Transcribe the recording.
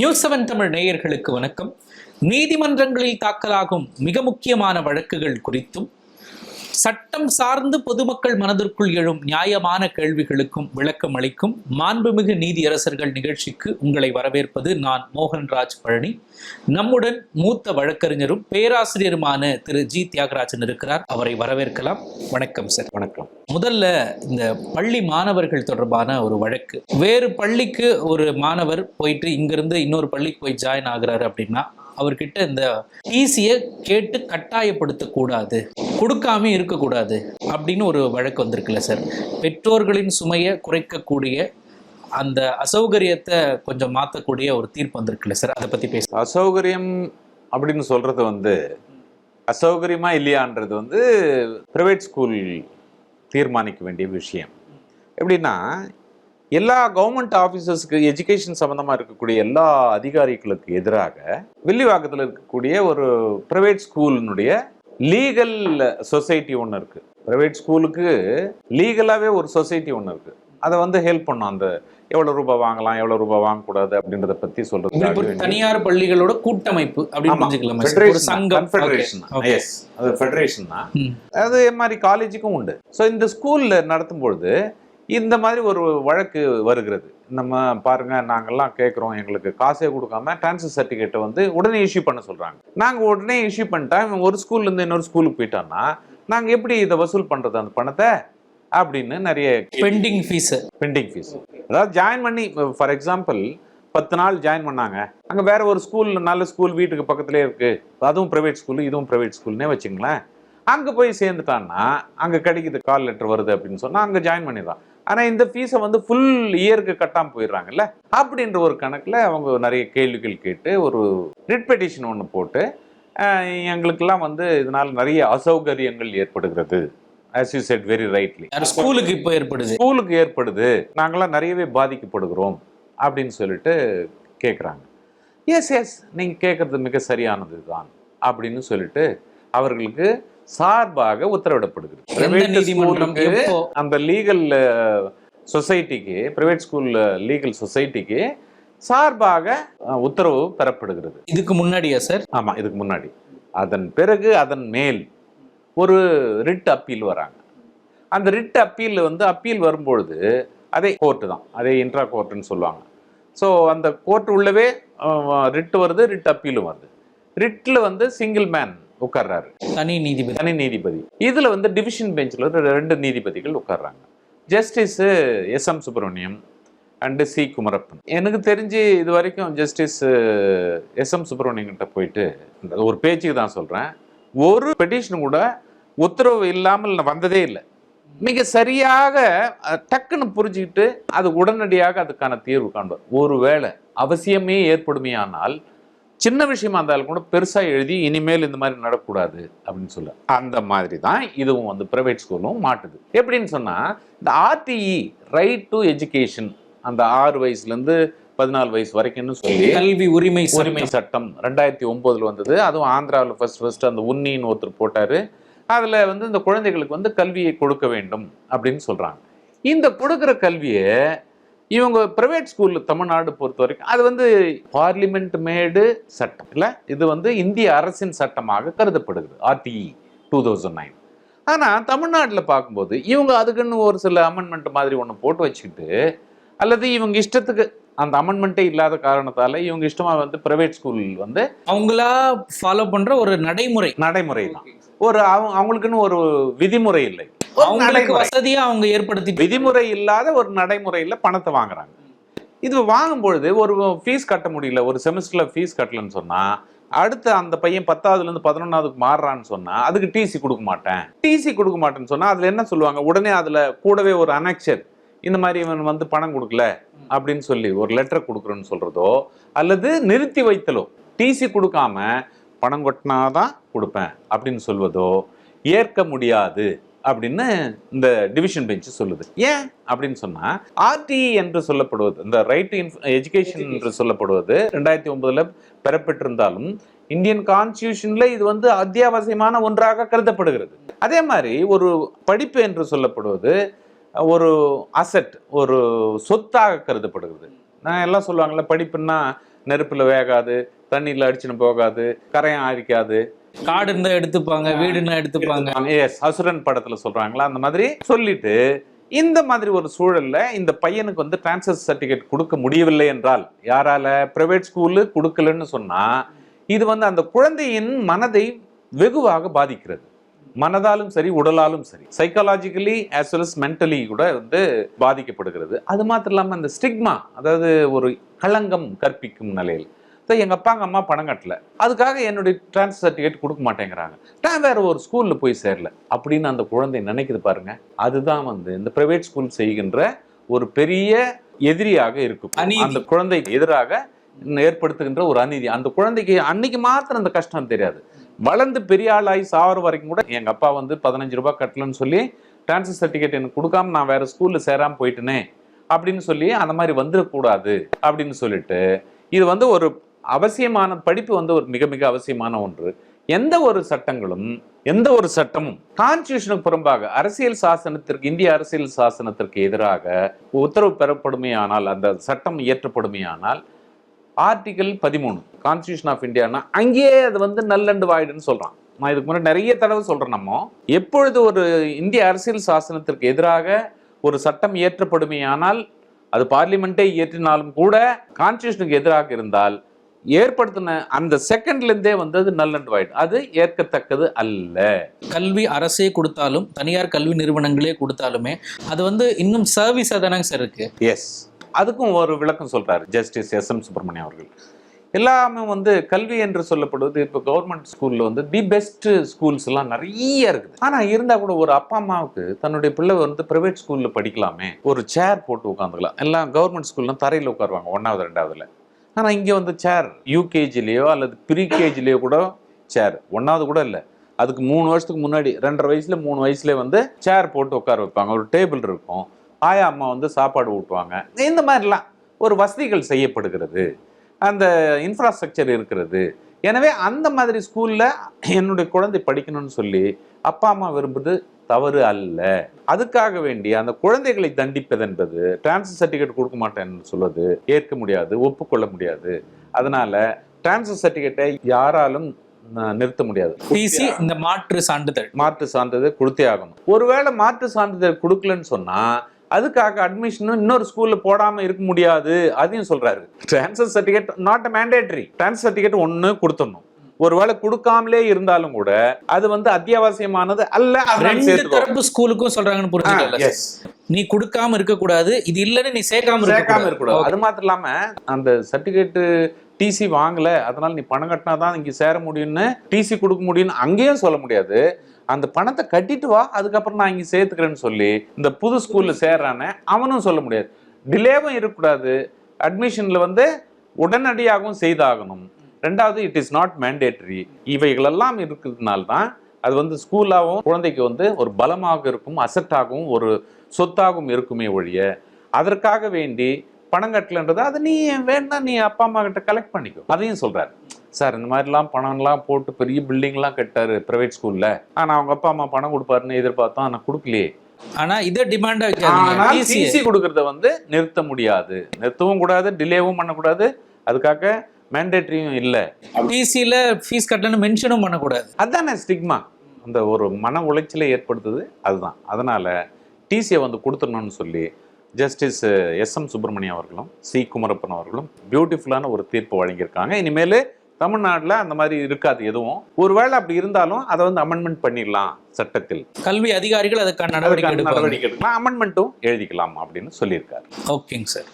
News seven Tamil நேயர்களுக்கு வணக்கம். நீதிமன்றங்களில் தாக்கலாகும் மிக முக்கியமான வழக்குகள் குறித்தும் சட்டம் சார்ந்து பொதுமக்கள் மனதிற்குள் எழும் நியாயமான கேள்விகளுக்கும் விளக்கம் அளிக்கும் மாண்புமிகு நீதியரசர்கள் நிகழ்ச்சிக்கு உங்களை வரவேற்பது நான் மோகன்ராஜ் பழனி. நம்முடன் மூத்த வழக்கறிஞரும் பேராசிரியருமான திரு ஜி தியாகராஜன் இருக்கிறார். அவரை வரவேற்கலாம். வணக்கம் சார். வணக்கம். முதல்ல இந்த பள்ளி மாணவர்கள் தொடர்பான ஒரு வழக்கு. வேறு பள்ளிக்கு ஒரு மாணவர் போயிட்டு இங்கிருந்து இன்னொரு பள்ளிக்கு போய் ஜாயின் ஆகுறாரு அப்படின்னா அவர்கிட்ட இந்த டிசியை கேட்டு கட்டாயப்படுத்தக்கூடாது கொடுக்காம இருக்கக்கூடாது அப்படின்னு ஒரு வழக்கு வந்திருக்குல்ல சார். பெற்றோர்களின் சுமையை குறைக்கக்கூடிய அந்த அசௌகரியத்தை கொஞ்சம் மாற்றக்கூடிய ஒரு தீர்ப்பு வந்திருக்குல்ல சார். அதை பற்றி பேச அசௌகரியம் அப்படின்னு சொல்றது வந்து அசௌகரியமா இல்லையான்றது வந்து பிரைவேட் ஸ்கூல் தீர்மானிக்க வேண்டிய விஷயம். எப்படின்னா எல்லா கவர்மெண்ட் ஆஃபீஸர்ஸ்க்கு எஜுகேஷன் சம்மந்தமாக இருக்கக்கூடிய எல்லா அதிகாரிகளுக்கு எதிராக வில்லிவாக்கத்தில் இருக்கக்கூடிய ஒரு பிரைவேட் ஸ்கூலினுடைய லீகல் சொசைட்டி ஒன்று இருக்குது பிரைவேட் ஸ்கூலுக்கு லீகலாகவே ஒரு சொசைட்டி ஒன்று இருக்குது அதை வந்து ஹெல்ப் பண்ணும். அந்த எவ்வளோ ரூபாய் வாங்கலாம் எவ்வளோ ரூபாய் வாங்கக்கூடாது அப்படின்றத ஒரு வேண்டி. தனியார் பள்ளிகளோட கூட்டமைப்பு அப்படின்னு. அது மாதிரி காலேஜுக்கும் உண்டு. ஸோ இந்த ஸ்கூல்ல நடத்தும் பொழுது இந்த மாதிரி ஒரு வழக்கு வருகிறது. நம்ம பாருங்க நாங்கெல்லாம் கேட்குறோம் எங்களுக்கு காசே கொடுக்காம டிரான்ஸ்ஃபர் சர்டிஃபிகேட்டை வந்து உடனே இஷ்யூ பண்ண சொல்றாங்க. நாங்க உடனே இஷ்யூ பண்ணிட்டா ஒரு ஸ்கூல்ல இருந்து இன்னொரு ஸ்கூலுக்கு போயிட்டான்னா நாங்க எப்படி இதை வசூல் பண்றது? அந்த பணத்தை? அப்படின்னு நிறைய பெண்டிங் ஃபீஸ் பெண்டிங் ஃபீஸ் அதாவது ஜாயின் பண்ணி ஃபார் எக்ஸாம்பிள் பத்து நாள் ஜாயின் பண்ணாங்க. அங்கே வேற ஒரு ஸ்கூல் நல்ல ஸ்கூல் வீட்டுக்கு பக்கத்துலேயே இருக்கு. அதுவும் ப்ரைவேட் ஸ்கூல் இதுவும் ப்ரைவேட் ஸ்கூல்னே வச்சுங்களேன். அங்கே போய் சேர்ந்துட்டான்னா அங்கே கிடைக்குது கால் லெட்டர் வருது அப்படின்னு சொன்னால் அங்கே ஜாயின் பண்ணிடுறான் ஆனால் இந்த ஃபீஸை வந்து ஃபுல் இயருக்கு கட்டாமல் போயிடுறாங்கல்ல? அப்படின்ற ஒரு கணக்கில் அவங்க நிறைய கேள்விகள் கேட்டு ஒரு ரிட் பெட்டிஷன் ஒன்று போட்டு எங்களுக்கெல்லாம் வந்து இதனால் நிறைய அசௌகரியங்கள் ஏற்படுகிறது. As you said very rightly ஸ்கூலுக்கு இப்போ ஏற்படுது? ஸ்கூலுக்கு ஏற்படுது. நாங்களாம் நிறையவே பாதிக்கப்படுகிறோம் அப்படின்னு சொல்லிட்டு கேட்குறாங்க எஸ் எஸ் நீங்கள் கேட்குறது மிக சரியானது தான் அப்படின்னு சொல்லிட்டு அவர்களுக்கு சார்பாக உத்தரவிடப்படுகிறது. அந்த லீகல் சொசைட்டிக்கு பிரைவேட் ஸ்கூல் லீகல் சொசைட்டிக்கு சார்பாக அஹ், உத்தரவு பெறப்படுகிறது. இதுக்கு முன்னாடியா சார் ஆமாம் இதுக்கு முன்னாடி. அதன் பிறகு அதன் மேல் ஒரு ரிட் அப்பீல் வராங்க. அந்த ரிட் அப்பீல் வந்து அப்பீல் வரும்பொழுது அதே கோர்ட்டு தான். அதே இன்ட்ரா கோர்ட்டுன்னு சொல்லுவாங்க. ஸோ அந்த கோர்ட் உள்ளவே ரிட் வருது ரிட் அப்பீலும் வருது. ரிட்டில் வந்து சிங்கிள் மேன் உட்கார்றாரு. தனி நீதிபதி. தனி நீதிபதி. இதில் வந்து டிவிஷன் பெஞ்சில் ரெண்டு நீதிபதிகள் உட்கார்றாங்க. Justice S M Subramaniam and C Kumarappan எனக்கு தெரிஞ்சு இது வரைக்கும் ஜஸ்டிஸ் எஸ் எம் சுப்பிரமணியம் கிட்ட போயிட்டு ஒரு பேச்சுக்கு தான் சொல்கிறேன் ஒரு பெட்டிஷன் கூட உத்தரவு இல்லாமல் வந்ததே இல்லை. மிக சரியாக டக்குன்னு புரிஞ்சுக்கிட்டு அது உடனடியாக அதுக்கான தீர்வு காண்பார். ஒருவேளை அவசியமே ஏற்படுமையானால் சின்ன விஷயமா இருந்தாலும் கூட பெருசா எழுதி இனிமேல் இந்த மாதிரி நடக்கக்கூடாது அப்படின்னு சொல்ல. அந்த மாதிரி தான் இதுவும் வந்து பிரைவேட் ஸ்கூலும் மாட்டுது. எப்படின்னு சொன்னா இந்த ஆர்டிஇ ரைட் டு எஜுகேஷன் அந்த ஆறு வயசுல இருந்து பதினாலு வயசு வரைக்கும்னு சொல்லி கல்வி உரிமை உரிமை சட்டம் ரெண்டாயிரத்தி ஒன்பதுல வந்தது. அதுவும் ஆந்திராவில் ஃபர்ஸ்ட் ஃபர்ஸ்ட் அந்த உன்னின்னு ஒருத்தர் போட்டாரு. அதுல வந்து இந்த குழந்தைகளுக்கு வந்து கல்வியை கொடுக்க வேண்டும் அப்படின்னு சொல்றாங்க. இந்த கொடுக்குற கல்வியை இவங்க பிரைவேட் ஸ்கூல்ல தமிழ்நாடு பொறுத்த வரைக்கும் அது வந்து பார்லிமெண்ட் மேடு சட்டம் இல்ல இது வந்து இந்திய அரசின் சட்டமாக கருதப்படுகிறது ஆர்டிஇ டூ தௌசண்ட் நைன் ஆனால் தமிழ்நாட்டில் பார்க்கும்போது இவங்க அதுக்குன்னு ஒரு சில அமெண்ட்மெண்ட் மாதிரி ஒன்று போட்டு வச்சுக்கிட்டு அல்லது இவங்க இஷ்டத்துக்கு அந்த அமெண்ட்மெண்ட்டே இல்லாத காரணத்தால இவங்க இஷ்டமா வந்து பிரைவேட் ஸ்கூல் வந்து அவங்களா ஃபாலோ பண்ற ஒரு நடைமுறை. நடைமுறை தான் ஒரு அவங்க அவங்களுக்குன்னு ஒரு விதிமுறை இல்லை. அவங்களுக்கு. வசதியா அவங்க ஏற்படுத்தி விதிமுறை இல்லாத ஒரு நடைமுறையில பணத்தை வாங்குறாங்க. இது வாங்கும் பொழுது ஒரு ஃபீஸ் கட்ட முடியல ஒரு செமஸ்டர்ல ஃபீஸ் கட்டலன்னு சொன்னா அடுத்து அந்த பையன் பத்தாவதுல இருந்து பதினொன்னாவதுக்கு மாறுறான்னு சொன்னா அதுக்கு டிசி கொடுக்க மாட்டேன். டிசி கொடுக்க மாட்டேன்னு சொன்னா அதுல என்ன சொல்லுவாங்க? உடனே அதுல கூடவே ஒரு அனெக்சர் இந்த மாதிரி இவன் வந்து பணம் கொடுக்கல அப்படின்னு சொல்லி ஒரு லெட்டர் கொடுக்குறேன்னு சொல்றதோ அல்லது நிறுத்தி வைத்தலோ டிசி கொடுக்காம பணம் கொட்டினாதான் கொடுப்பேன் அப்படின்னு சொல்வதோ ஏற்க முடியாது. அப்படின்னு இந்த டிவிஷன் பெஞ்ச் சொல்லுது. ஏன்? அப்படின்னு சொன்னா ஆர்டிஇ என்று சொல்லப்படுவது இந்த ரைட் டு எஜுகேஷன் என்று சொல்லப்படுவது ரெண்டாயிரத்தி ஒன்பதுல பெறப்பட்டிருந்தாலும் இந்தியன் கான்ஸ்டியூஷன்ல இது வந்து அத்தியாவசியமான ஒன்றாக கருதப்படுகிறது. அதே மாதிரி ஒரு படிப்பு என்று சொல்லப்படுவது ஒரு அசெட் ஒரு சொத்தாக கருதப்படுகிறது. நான் எல்லாம் சொல்லுவாங்கல்ல படிப்புன்னா நெருப்புல வேகாது தண்ணியில அடிச்சுன்னு போகாது கரையான் அரிக்காது காடு இருந்தா எடுத்துப்பாங்க வீடு இருந்தா எடுத்துப்பாங்க. எஸ் அசுரன் படத்துல சொல்றாங்களா? அந்த மாதிரி சொல்லிட்டு இந்த மாதிரி ஒரு சூழல்ல இந்த பையனுக்கு வந்து டிரான்ஸ்ஃபர் சர்டிபிகேட் கொடுக்க முடியவில்லை என்றால் யாரால? பிரைவேட் ஸ்கூலு கொடுக்கலன்னு சொன்னா இது வந்து அந்த குழந்தையின் மனதை வெகுவாக பாதிக்கிறது. மனதாலும் சரி உடலாலும் சரி. Psychologically as well as mentally கூட வந்து பாதிக்கப்படுகிறது. அது மாத்திரம் இல்லாம இந்த ஸ்டிக்மா அதாவது ஒரு களங்கம் கற்பிக்கும் நிலையில். So, எங்க அப்பாங்க அம்மா பணம் கட்டல. அதுக்காக என்னுடைய டிரான்ஸ்ஃபர் சர்டிஃபிகேட் கொடுக்க மாட்டேங்கிறாங்க. நான் வேற ஒரு ஸ்கூல்ல போய் சேரல. அப்படின்னு அந்த குழந்தை நினைக்குது பாருங்க. அதுதான் வந்து இந்த பிரைவேட் ஸ்கூல் செய்கின்ற ஒரு பெரிய எதிரியாக இருக்கும். அநீதி. குழந்தைக்கு எதிராக ஏற்படுத்துகின்ற ஒரு அநீதி. அந்த குழந்தைக்கு அன்னைக்கு மாத்திரம் அந்த கஷ்டம் தெரியாது. வளர்ந்து பெரிய ஆளாகி சாவர வரைக்கும் கூட எங்க அப்பா வந்து பதினஞ்சு ரூபாய் கட்டலன்னு சொல்லி டிரான்ஸ்ஃபர் சர்டிஃபிகேட் எனக்கு கொடுக்காம நான் வேற ஸ்கூல்ல சேராம போயிட்டேனே அப்படின்னு சொல்லி அந்த மாதிரி வந்துடக்கூடாது அப்படின்னு சொல்லிட்டு இது வந்து ஒரு அவசியமான படிப்பு வந்து ஒரு மிக மிக அவசியமான ஒன்று. எந்த ஒரு சட்டங்களும் எந்த ஒரு சட்டமும் கான்ஸ்டியூஷனுக்கு புறம்பாக அரசியல் சாசனத்திற்கு இந்திய அரசியல் சாசனத்திற்கு எதிராக உத்தரவு பெறப்படுமையானால் அந்த சட்டம் இயற்றப்படுமையானால் ஆர்டிகல் பதிமூணு கான்ஸ்டியூஷன் ஆஃப் இந்தியானா அங்கேயே அது வந்து நல்லண்டு வாயிடுன்னு சொல்கிறான் நான் இதுக்கு முன்னாடி நிறைய தடவை சொல்கிறேன் நம்ம. எப்பொழுது ஒரு இந்திய அரசியல் சாசனத்திற்கு எதிராக ஒரு சட்டம் இயற்றப்படுமையானால் அது பார்லிமெண்ட்டே இயற்றினாலும் கூட கான்ஸ்டியூஷனுக்கு எதிராக இருந்தால் ஏற்படுத்தின அந்த செகண்ட்ல இருந்தே வந்து அது நல் அண்ட் வாய்ட் அது ஏற்கத்தக்கது அல்ல. கல்வி அரசே கொடுத்தாலும் தனியார் கல்வி நிறுவனங்களே கொடுத்தாலுமே அது வந்து இன்னும் சர்வீஸா தானங்க சார் இருக்கு. எஸ் அதுக்கும் ஒரு விளக்கம் சொல்றாரு ஜஸ்டிஸ் எஸ் எம் சுப்பிரமணியம் அவர்கள். எல்லாமே வந்து கல்வி என்று சொல்லப்படுவது இப்போ கவர்மெண்ட் ஸ்கூல்ல வந்து தி பெஸ்ட் ஸ்கூல்ஸ் எல்லாம் நிறைய இருக்குது. ஆனா இருந்தா கூட ஒரு அப்பா அம்மாவுக்கு தன்னுடைய பிள்ளை வந்து பிரைவேட் ஸ்கூல்ல படிக்கலாமே. ஒரு சேர் போட்டு உட்காந்துக்கலாம். எல்லாம் கவர்மெண்ட் ஸ்கூல்ல தரையில உட்காருவாங்க ஒன்னாவது ரெண்டாவதுல. ஆனால் இங்கே வந்து சேர் யூகேஜிலேயோ அல்லது ப்ரீ கேஜிலேயோ கூட சேர் ஒன்றாவது கூட இல்லை. அதுக்கு மூணு வருஷத்துக்கு முன்னாடி ரெண்டரை வயசில் மூணு வயசுலேயே வந்து சேர் போட்டு உட்கார வைப்பாங்க. ஒரு டேபிள் இருக்கும். ஆயா அம்மா வந்து சாப்பாடு ஊட்டுவாங்க. இந்த மாதிரிலாம் ஒரு வசதிகள் செய்யப்படுகிறது. அந்த இன்ஃப்ராஸ்ட்ரக்சர் இருக்கிறது. எனவே அந்த மாதிரி ஸ்கூலில் என்னுடைய குழந்தை படிக்கணும்னு சொல்லி அப்பா அம்மா விரும்புது தவறு அல்ல. அதுக்காக வேண்டி அந்த குழந்தைகளை தண்டிப்பது என்பது டிரான்ஸ்ஃபர் சர்டிஃபிகேட் கொடுக்க மாட்டேன்னு சொல்வது ஏற்க முடியாது ஒப்புக்கொள்ள முடியாது. அதனால டிரான்ஸ்ஃபர் சர்டிஃபிகேட்டை யாராலும் நிறுத்த முடியாது. டிசி இந்த மாற்று சான்றிதழ். மாற்று சான்றிதழ் கொடுத்தே ஆகணும். ஒருவேளை மாற்று சான்றிதழ் கொடுக்கலன்னு சொன்னா அதுக்காக அட்மிஷனும் இன்னொரு ஸ்கூல்ல போடாம இருக்க முடியாது அதையும் சொல்றாரு. Transfer certificate not mandatory transfer certificate ஒண்ணு கொடுத்துடணும். ஒருவேளை கொடுக்காமலே இருந்தாலும் கூட அது வந்து அத்தியாவசியமானது அல்ல ரெண்டு. தரப்பு ஸ்கூலுக்கும் சொல்றாங்கன்னு புரிஞ்சுக்கல. நீ கொடுக்காம இருக்க கூடாது இது இல்லன்னு நீ சேர்க்காம சேர்க்காம இருக்க இருக்கக்கூடாது. அது மாத்திரம் இல்லாம அந்த சர்டிபிகேட் டிசி வாங்கல அதனால நீ பணம் கட்டினா தான் இங்க சேர முடியும்னு டிசி கொடுக்க முடியும்னு அங்கேயும் சொல்ல முடியாது. அந்த பணத்தை கட்டிட்டு வா அதுக்கப்புறம் நான் இங்க சேர்த்துக்கிறேன்னு சொல்லி இந்த புது ஸ்கூல்ல சேர்றானே அவனும் சொல்ல முடியாது. டிலேவும் இருக்கக்கூடாது. அட்மிஷன்ல வந்து உடனடியாகவும் செய்தாகணும். ரெண்டாவது இட் இஸ் நாட் மேண்டேட்டரி இவைகளெல்லாம் இருக்கிறதுனால தான் அது வந்து ஸ்கூலாகவும் குழந்தைக்கு வந்து ஒரு பலமாக இருக்கும் அசட்டாகவும் ஒரு சொத்தாகவும் இருக்குமே ஒழிய அதற்காக வேண்டி பணம் கட்டலன்றது அது நீ வேணா நீ அப்பா அம்மா கிட்ட கலெக்ட் பண்ணிக்கோ. அதையும் சொல்றாரு. சார் இந்த மாதிரிலாம் பணம்லாம் போட்டு பெரிய பில்டிங்லாம் கட்டாரு பிரைவேட் ஸ்கூல்ல ஆனா அவங்க அப்பா அம்மா பணம் கொடுப்பாருன்னு எதிர்பார்த்தோம் ஆனா கொடுக்கலையே. ஆனா இதை டிமாண்டா ஆனால் டிசி கொடுக்கறத வந்து நிறுத்த முடியாது. நிறுத்தவும் கூடாது டிலேவும் பண்ணக்கூடாது. அதுக்காக மேண்டேட்டரியும் இல்லை. டிசில ஃபீஸ் கட்டலன்னு மென்ஷனும் பண்ணக்கூடாது. அதானே ஸ்டிக்மா அந்த ஒரு மன உளைச்சலை ஏற்படுத்துது அதுதான். அதனால டிசியை வந்து கொடுத்துடணும்னு சொல்லி ஜஸ்டிஸ் எஸ் எம் சுப்பிரமணியம் அவர்களும் சி குமரப்பன் அவர்களும் பியூட்டிஃபுல்லான ஒரு தீர்ப்பு வழங்கியிருக்காங்க. இனிமேல் தமிழ்நாட்டில் அந்த மாதிரி இருக்காது எதுவும். ஒருவேளை அப்படி இருந்தாலும் அதை வந்து அமெண்ட்மெண்ட் பண்ணிடலாம் சட்டத்தில். கல்வி அதிகாரிகள் அதுக்கான நடவடிக்கை நடவடிக்கை எடுக்கலாம். அமெண்ட்மெண்ட்டும் எழுதிக்கலாம் அப்படின்னு சொல்லியிருக்காரு. ஓகேங்க சார்.